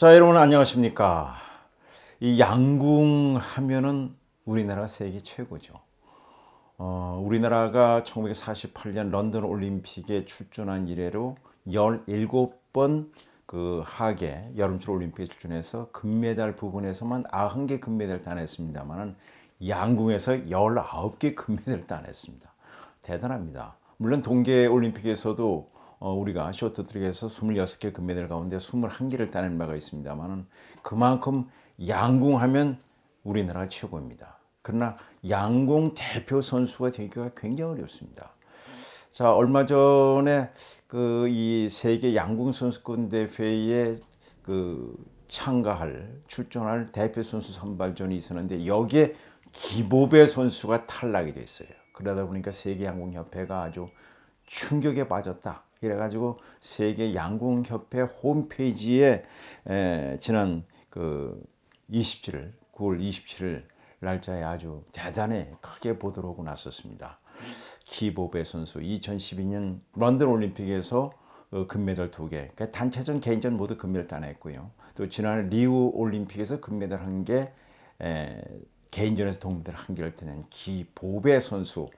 자, 여러분 안녕하십니까? 이 양궁 하면은 우리나라가 세계 최고죠. 어, 우리나라가 1948년 런던 올림픽에 출전한 이래로 17번 그 하계 여름철 올림픽에 출전해서 금메달 부분에서만 90개 금메달을 따냈습니다만은 양궁에서 19개 금메달을 따냈습니다. 대단합니다. 물론 동계 올림픽에서도 어, 우리가 쇼트트랙에서 26개 금메달 가운데 21개를 따낸 바가 있습니다만은 그만큼 양궁하면 우리나라가 최고입니다. 그러나 양궁 대표 선수가 되기가 굉장히 어렵습니다. 자, 얼마 전에 그 이 세계 양궁 선수권 대회에 그 참가할 출전할 대표 선수 선발전이 있었는데 여기에 기보배 선수가 탈락이 됐어요. 그러다 보니까 세계 양궁 협회가 아주 충격에 빠졌다. 이래가지고 세계 양궁 협회 홈페이지에 에, 지난 그 27일 9월 27일 날짜에 아주 대단히 크게 보도록 났었습니다. 키보베 선수 2012년 런던 올림픽에서 어, 금메달 두 개, 그러니까 단체전, 개인전 모두 금메달 따냈고요. 또 지난 리우 올림픽에서 금메달 한 개, 개인전에서 동메달 한 개를 따낸 기보배 선수.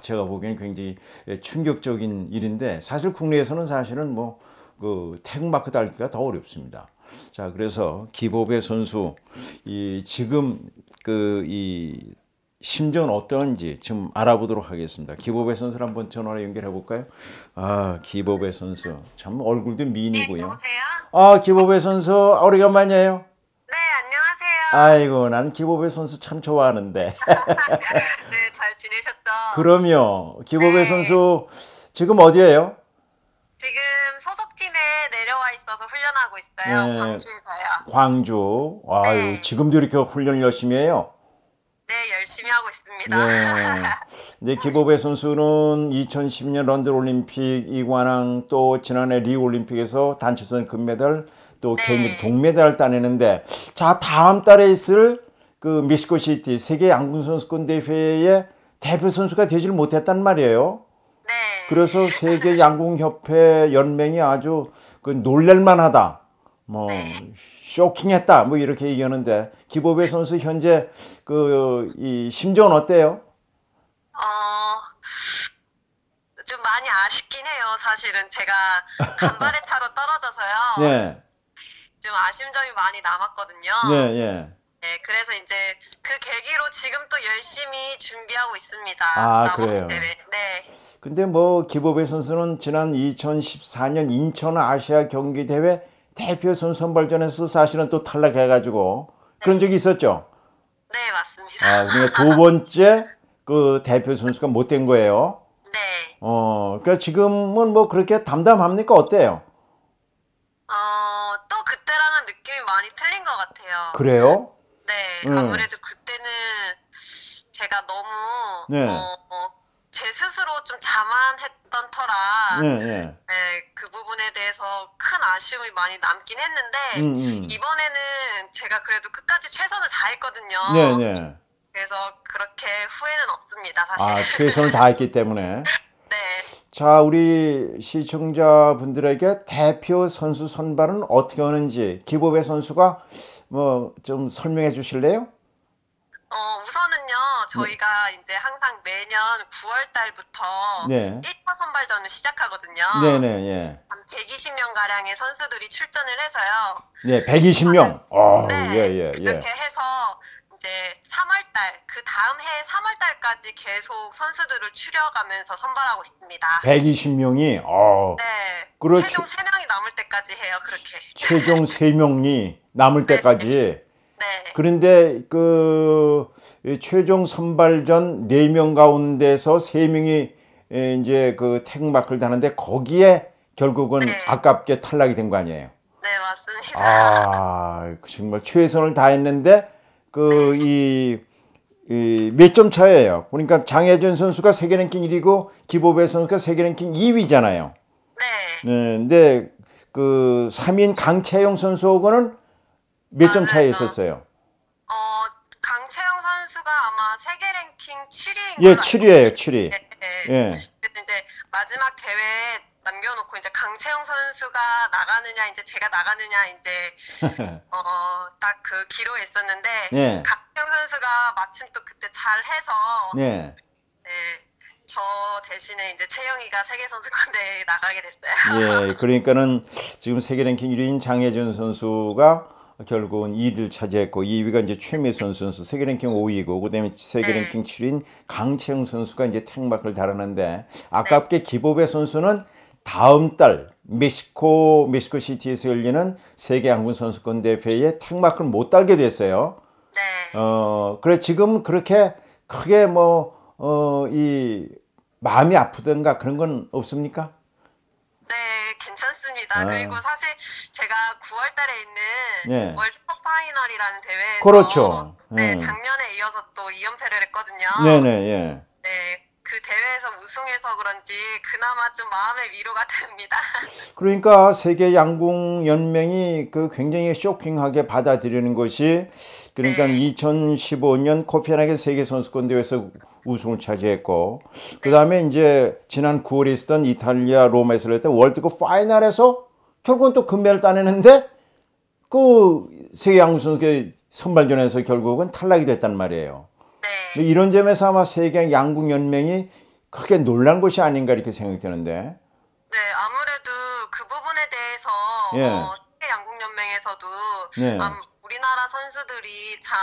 제가 보기에는 굉장히 충격적인 일인데 사실 국내에서는 사실은 뭐 그 태극마크 달기가 더 어렵습니다. 자, 그래서 기보배 선수 이 지금 그 이 심정은 어떤지 지금 알아보도록 하겠습니다. 기보배 선수를 한번 전화로 연결해 볼까요? 아, 기보배 선수. 참 얼굴도 미인이고요. 네? 아, 기보배 선수 오래간만이에요. 네, 안녕하세요. 아이고, 나는 기보배 선수 참 좋아하는데. 네, 잘 지내셨죠? 그럼요. 기보배 네. 선수 지금 어디예요? 지금 소속팀에 내려와 있어서 훈련하고 있어요. 네. 광주에서요. 광주. 아유, 네. 지금도 이렇게 훈련을 열심히 해요. 네, 열심히 하고 있습니다. 네. 이제 기보배 선수는 2010년 런던 올림픽 이관왕 또 지난해 리우 올림픽에서 단체전 금메달 또 네. 개인 동메달을 따내는데 자 다음 달에 있을 그 멕시코 시티 세계 양궁 선수권 대회에 대표 선수가 되지를 못했단 말이에요. 네. 그래서 세계 양궁 협회 연맹이 아주 그 놀랄만하다. 뭐 네. 쇼킹했다. 뭐 이렇게 얘기하는데 기보배 선수 현재 그 이 심정은 어때요? 어, 좀 많이 아쉽긴 해요. 사실은 제가 간발의 차로 떨어져서요. 네. 좀 아쉬운 점이 많이 남았거든요. 네, 예. 네, 그래서 이제 그 계기로 지금 또 열심히 준비하고 있습니다. 아, 그래요? 대회. 네. 근데 뭐 기보배 선수는 지난 2014년 인천 아시아 경기 대회 대표 선수 선발전에서 사실은 또 탈락해가지고 그런 적이 있었죠. 네, 맞습니다. 아, 그러니까 두 번째 그 대표 선수가 못 된 거예요. 네. 어, 그러니까 지금은 뭐 그렇게 담담합니까? 어때요? 어, 또 그때랑은 느낌이 많이 틀린 것 같아요. 그래요? 네, 음. 아무래도 그때는 제가 너무 네. 어, 어, 제 스스로 좀 자만했던 터라 예, 예. 네, 그 부분에 대해서 큰 아쉬움이 많이 남긴 했는데 음, 음. 이번에는 제가 그래도 끝까지 최선을 다했거든요. 네, 네. 그래서 그렇게 후회는 없습니다, 사실. 아, 최선을 다했기 때문에. 네. 자, 우리 시청자분들에게 대표 선수 선발은 어떻게 하는지 기보배 선수가 뭐 좀 설명해 주실래요? 어, 우선은요, 저희가 이제 항상 매년 9월 달부터 네. 1차 선발전을 시작하거든요. 네, 네, 예. 한 120명 가량의 선수들이 출전을 해서요. 네, 120명. 어, 네, 예, 예, 예. 그렇게 해서 이제 3월 달, 그 다음 해 3월 달까지 계속 선수들을 추려가면서 선발하고 있습니다. 120명이 어, 네. 그렇죠. 최종 3명이 남을 때까지 해요, 그렇게. 최종 3명이 남을 때까지. 네. 그런데 그 최종 선발전 4명 가운데서 3명이 이제 그 태극마크를 다는데 거기에 결국은 네. 아깝게 탈락이 된 거 아니에요. 네, 맞습니다. 아, 정말 최선을 다했는데 그 이 몇 점 차예요. 그러니까 장혜전 선수가 세계 랭킹 1위고 기보배 선수가 세계 랭킹 2위잖아요. 네. 네, 근데 그 3인 강채영 선수하고는 몇 점 차이 있었어요? 어, 강채영 선수가 아마 세계 랭킹 7위인 예, 7위예요, 7위. 네, 네. 예. 이제 마지막 대회 남겨놓고 이제 강채영 선수가 나가느냐 이제 제가 나가느냐 이제 어 딱 그 기로에 있었는데 네. 강채영 선수가 마침 또 그때 잘 해서 네. 네, 저 대신에 이제 채영이가 세계 선수권대회에 나가게 됐어요. 예, 그러니까는 지금 세계 랭킹 1위인 장혜준 선수가 결국은 2위를 차지했고 2위가 이제 최미 선수, 선수 세계 랭킹 5위고 그다음에 세계 네. 랭킹 7위인 강채영 선수가 이제 택마크를 달았는데 아깝게 기보배 선수는 다음 달 멕시코 멕시코 시티에서 열리는 세계 양궁 선수권 대회에 택마크를 못 달게 됐어요. 네. 어, 그래 지금 그렇게 크게 뭐 어, 이 마음이 아프던가 그런 건 없습니까? 네, 괜찮습니다. 아. 그리고 사실 제가 9월 달에 있는 네. 월드컵 파이널이라는 대회에서 그렇죠. 네, 음. 작년에 이어서 또 2연패를 했거든요. 네 네 예. 네, 그 대회에서 우승해서 그런지 그나마 좀 마음의 위로가 됩니다. 그러니까 세계 양궁 연맹이 그 굉장히 쇼킹하게 받아들이는 것이 그러니까 네. 2015년 코펜하겐 세계 선수권 대회에서 우승을 차지했고 그다음에 이제 지난 9월에 있었던 이탈리아 로마에서 했던 월드컵 파이널에서 결국은 또 금메달 따내는데 그 세계 양궁 선수권 선발전에서 결국은 탈락이 됐단 말이에요. 네, 이런 점에서 아마 세계 양궁 연맹이 크게 놀란 것이 아닌가 이렇게 생각이 드는데. 네, 아무래도 그 부분에 대해서 예. 어, 세계 양궁연맹에서도 네. 아, 우리나라 선수들이 참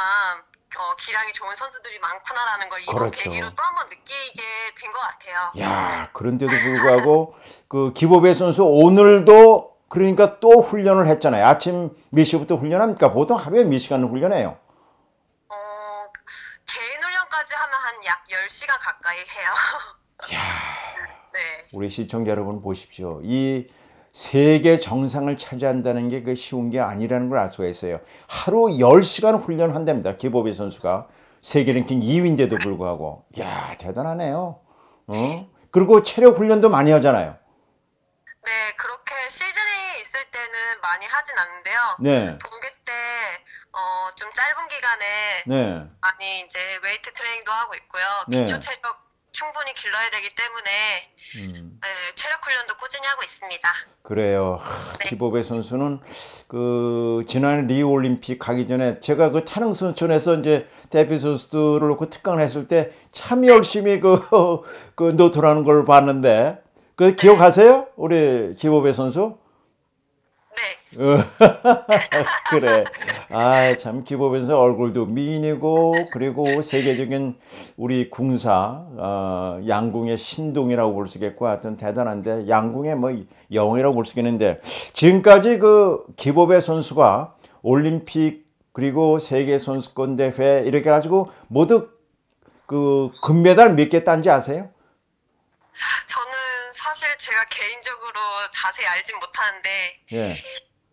어, 기량이 좋은 선수들이 많구나라는 걸 이번 그렇죠. 계기로 또 한번 느끼게 된 것 같아요. 야, 그런데도 불구하고 그 기보배 선수 오늘도 그러니까 또 훈련을 했잖아요. 아침 몇 시부터 훈련합니까? 보통 하루에 몇 시간을 훈련해요? 훈련까지 하면 한 약 10시간 가까이 해요. 네. 우리 시청자 여러분 보십시오. 이 세계 정상을 차지한다는 게 그 쉬운 게 아니라는 걸 알 수가 있어요. 하루 10시간 훈련한답니다. 기보배 선수가 세계 랭킹 2위인데도 불구하고. 야, 대단하네요. 어? 그리고 체력 훈련도 많이 하잖아요. 네, 그렇게 시즌이 있을 때는 많이 하진 않는데요. 네. 동계 때, 어, 좀 짧은 기간에 네. 많이 이제 웨이트 트레이닝도 하고 있고요. 네. 기초 체력 충분히 길러야 되기 때문에, 음. 네, 체력 훈련도 꾸준히 하고 있습니다. 그래요. 하, 네. 기보배 선수는 그 지난 리우 올림픽 가기 전에 제가 그 타능 선수촌에서 이제 대표 선수들을 놓고 특강을 했을 때 참 열심히 그, 그 노트라는 걸 봤는데 그 기억하세요? 우리 기보배 선수? 네, 어, 그래. 아, 참 선수 얼굴도 미인이고 그리고 세계적인 우리 궁사 어, 양궁의 신동이라고 볼 수 있겠고 하여튼 대단한데 양궁의 뭐 영이라고 볼 수 있겠는데 지금까지 그 기보배 선수가 올림픽 그리고 세계 선수권 대회 이렇게 가지고 모두 그 금메달 몇 개 딴지 아세요? 저는 사실 제가 개인적으로 자세히 알진 못하는데, 예.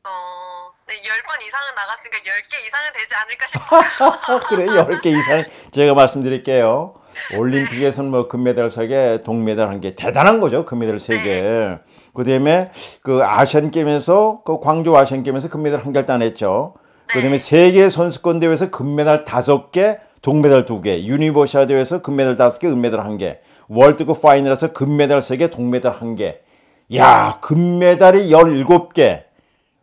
어, 네, 10번 이상은 나갔으니까 10개 이상은 되지 않을까 싶어요. 그래 10개 이상 제가 말씀드릴게요. 올림픽에서는 뭐 금메달 3개, 동메달 1개 대단한 거죠. 금메달 3개. 그다음에 그 아시안 게임에서 그 광주 아시안 게임에서 금메달 1개를 따냈죠. 그다음에 세계 선수권 대회에서 금메달 5개, 동메달 2개, 유니버시아 대회에서 금메달 5개, 은메달 1개, 월드컵 파이널에서 금메달 3개, 동메달 1개. 야, 금메달이 17개.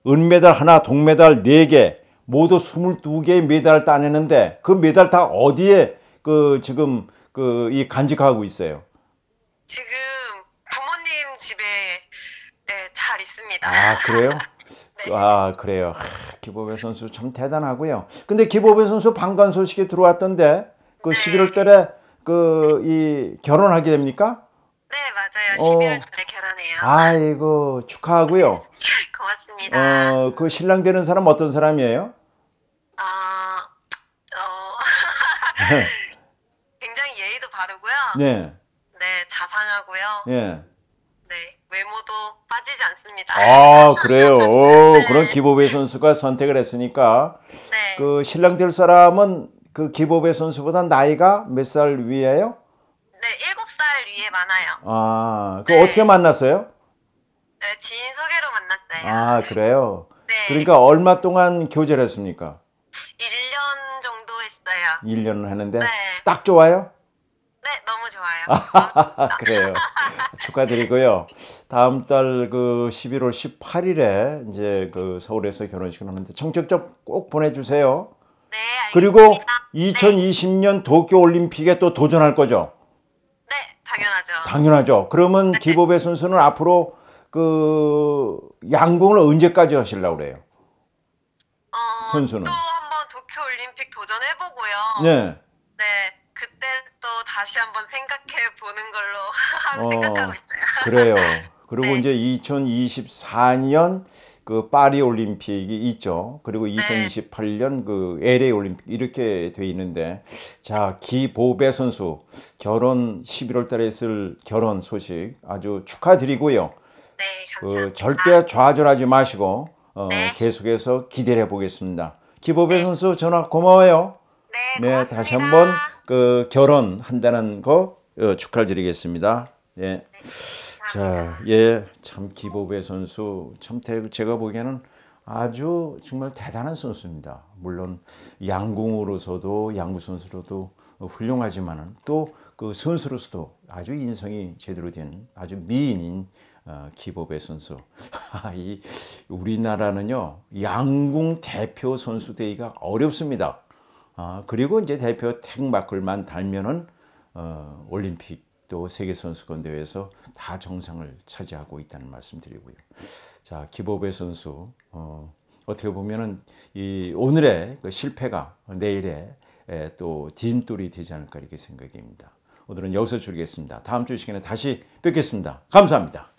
은메달 하나, 동메달 네 개, 모두 22개의 메달을 따내는데 그 메달 다 어디에 그 지금 그 이 간직하고 있어요. 지금 부모님 집에 네, 잘 있습니다. 아 그래요? 네. 아 그래요. 하, 기보배 선수 참 대단하고요. 근데 기보배 선수 방관 소식이 들어왔던데 그 11월 달에 그 이 결혼하게 됩니까? 네, 맞아요. 어. 11월 달에 결혼해요. 아이고 축하하고요. 고맙습니다. 어 그 신랑 되는 사람 어떤 사람이에요? 어, 어, 굉장히 예의도 바르고요. 네, 네, 자상하고요. 예. 네, 외모도 빠지지 않습니다. 아 그래요. 오, 그런 기보배 선수가 선택을 했으니까 네, 그 신랑 될 사람은 그 기보배 선수보다 나이가 몇 살 위에요? 네, 7살 위에 많아요. 아, 그 네. 어떻게 만났어요? 네, 지인 소개로 만났어요. 아, 그래요. 네, 그러니까 얼마 동안 교제를 했습니까? 1년 정도 했어요. 1년을 했는데 네, 딱 좋아요? 네, 너무 좋아요. 아, 그래요. 축하드리고요. 다음 달 그 11월 18일에 이제 그 서울에서 결혼식을 하는데 청첩장 꼭 보내주세요. 네, 그리고 알겠습니다. 2020년 도쿄 올림픽에 또 도전할 거죠. 네, 당연하죠. 당연하죠. 그러면 기보배 선수는 앞으로 그 양궁을 언제까지 하시려고 그래요? 어, 선수는? 또 한번 도쿄 올림픽 도전해 보고요. 네. 네, 그때 또 다시 한번 생각해 보는 걸로 어. 생각하고 있어요. 그래요. 그리고 네. 이제 2024년 그 파리 올림픽이 있죠. 그리고 2028년 그 LA 올림픽 이렇게 돼 있는데 자, 기보배 선수 결혼 11월 달에 있을 결혼 소식 아주 축하드리고요. 네, 감사합니다. 그 절대 좌절하지 마시고 어, 네. 계속해서 기대해 보겠습니다. 기보배 선수 전화 고마워요. 네, 네, 고맙습니다. 다시 한번 그 결혼한다는 거 어, 축하를 드리겠습니다. 예. 자, 예, 참 기보배 선수 참 대- 제가 보기에는 아주 정말 대단한 선수입니다. 물론 양궁으로서도 양구 선수로도 훌륭하지만은 또 그 선수로서도 아주 인성이 제대로 된 아주 미인인 어, 기보배 선수. 이 우리나라는요 양궁 대표 선수 되기가 어렵습니다. 아, 그리고 이제 대표 택마클만 달면은 어, 올림픽 또 세계 선수권 대회에서 다 정상을 차지하고 있다는 말씀드리고요. 자 기보배 선수 어, 어떻게 보면은 이 오늘의 그 실패가 내일의 에, 또 딘돌이 되지 않을까 이렇게 생각입니다. 오늘은 여기서 줄이겠습니다. 다음 주 시간에 다시 뵙겠습니다. 감사합니다.